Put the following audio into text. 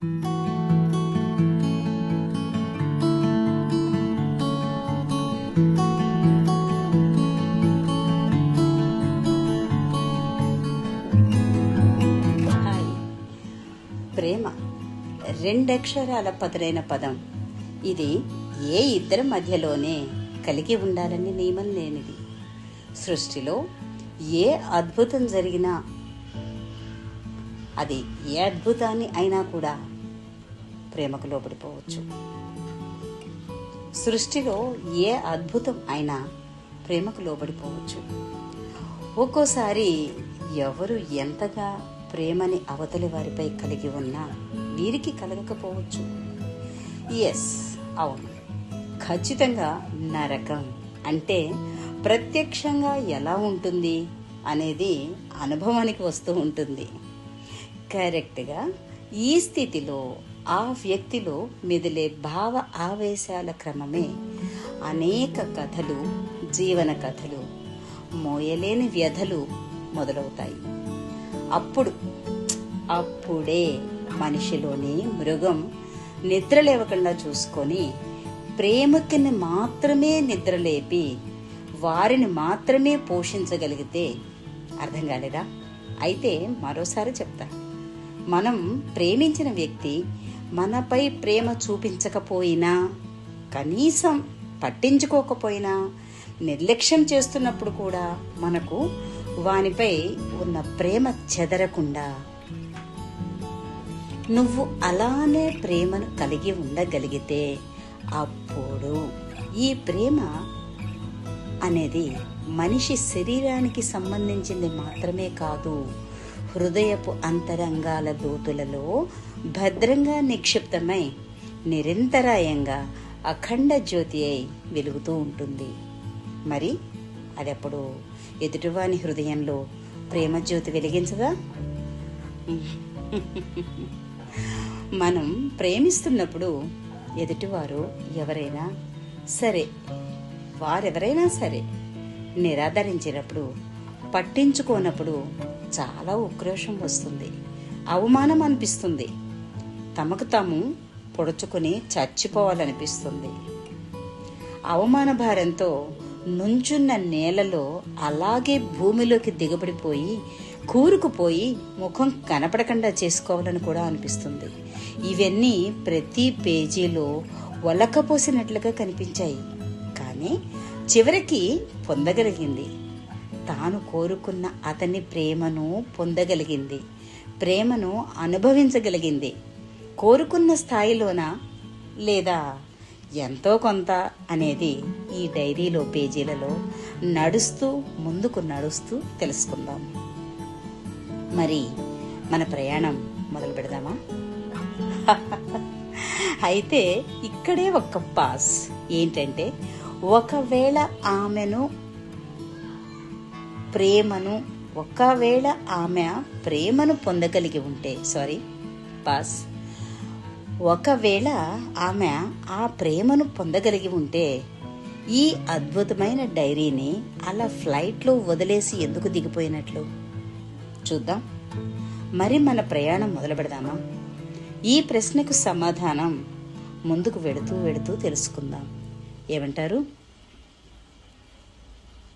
ప్రేమ. రెండక్షరాల పదులైన పదం. ఇది ఏ ఇద్దరి మధ్యలోనే కలిగి ఉండాలని నియమం లేనిది. సృష్టిలో ఏ అద్భుతం జరిగినా అది ఏ అద్భుతాన్ని అయినా కూడా ప్రేమకు లోబడిపోవచ్చు. సృష్టిలో ఏ అద్భుతం అయినా ప్రేమకు లోబడిపోవచ్చు. ఒక్కోసారి ఎవరు ఎంతగా ప్రేమని అవతలి వారిపై కలిగి ఉన్నా వీరికి కలగకపోవచ్చు. ఎస్ అవును. ఖచ్చితంగా నరకం అంటే ప్రత్యక్షంగా ఎలా ఉంటుంది అనేది అనుభవానికి వస్తూ ఉంటుంది. కరెక్ట్గా ఈ స్థితిలో ఆ వ్యక్తిలో మెదిలే భావ ఆవేశాల క్రమమే అనేక కథలు జీవన కథలు మోయలేని వ్యధలు మొదలవుతాయి. అప్పుడు అప్పుడే మనిషిలోని మృగం నిద్ర లేవకుండా చూసుకొని ప్రేమకిని మాత్రమే నిద్రలేపి వారిని మాత్రమే పోషించగలిగితే అర్థం కాలేదా? అయితే మరోసారి చెప్తా. మనం ప్రేమించిన వ్యక్తి మనపై ప్రేమ చూపించకపోయినా కనీసం పట్టించుకోకపోయినా నిర్లక్ష్యం చేస్తున్నప్పుడు కూడా మనకు వానిపై ఉన్న ప్రేమ చెదరకుండా. నువ్వు అలానే ప్రేమను కలిగి ఉండగలిగితే అప్పుడు ఈ ప్రేమ అనేది మనిషి శరీరానికి సంబంధించింది మాత్రమే కాదు హృదయపు అంతరంగాల లోతులలో భద్రంగా నిక్షిప్తమై నిరంతరాయంగా అఖండ జ్యోతి అయి వెలుగుతూ ఉంటుంది. మరి అదెప్పుడు? ఎదుటివాని హృదయంలో ప్రేమ జ్యోతి వెలిగించదా మనం ప్రేమిస్తున్నప్పుడు ఎదుటివారు ఎవరైనా సరే వారెవరైనా సరే నిరాదరించినప్పుడు పట్టించుకోనప్పుడు చాలా ఉక్రోషం వస్తుంది అవమానం అనిపిస్తుంది. తమకు తాము పొడుచుకుని చచ్చిపోవాలనిపిస్తుంది. అవమాన భారంతో నుంచున్న నేలలో అలాగే భూమిలోకి దిగబడిపోయి కూరుకుపోయి ముఖం కనపడకుండా చేసుకోవాలని కూడా అనిపిస్తుంది. ఇవన్నీ ప్రతి పేజీలో ఒలకపోసినట్లుగా కనిపించాయి. కానీ చివరికి పొందగలిగింది. తాను కోరుకున్న అతని ప్రేమను పొందగలిగింది. ప్రేమను అనుభవించగలిగింది. కోరుకున్న స్థాయిలోన? లేదా ఎంతో కొంత అనేది ఈ డైరీలో పేజీలలో నడుస్తూ ముందుకు నడుస్తూ తెలుసుకుందాం. మరి మన ప్రయాణం మొదలు పెడదామా? అయితే ఇక్కడే ఒక పాస్. ఏంటంటే ఒకవేళ ఆమెను ప్రేమను ఒకవేళ ఆమె ప్రేమను పొందగలిగి ఉంటే సారీ పాస్. ఒకవేళ ఆమె ఆ ప్రేమను పొందగలిగి ఉంటే ఈ అద్భుతమైన డైరీని అలా ఫ్లైట్లో వదిలేసి ఎందుకు దిగిపోయినట్లు? చూద్దాం. మరి మన ప్రయాణం మొదలు పెడదామా ఈ ప్రశ్నకు సమాధానం ముందుకు వెడుతూ వెడుతూ తెలుసుకుందాం. ఏమంటారు?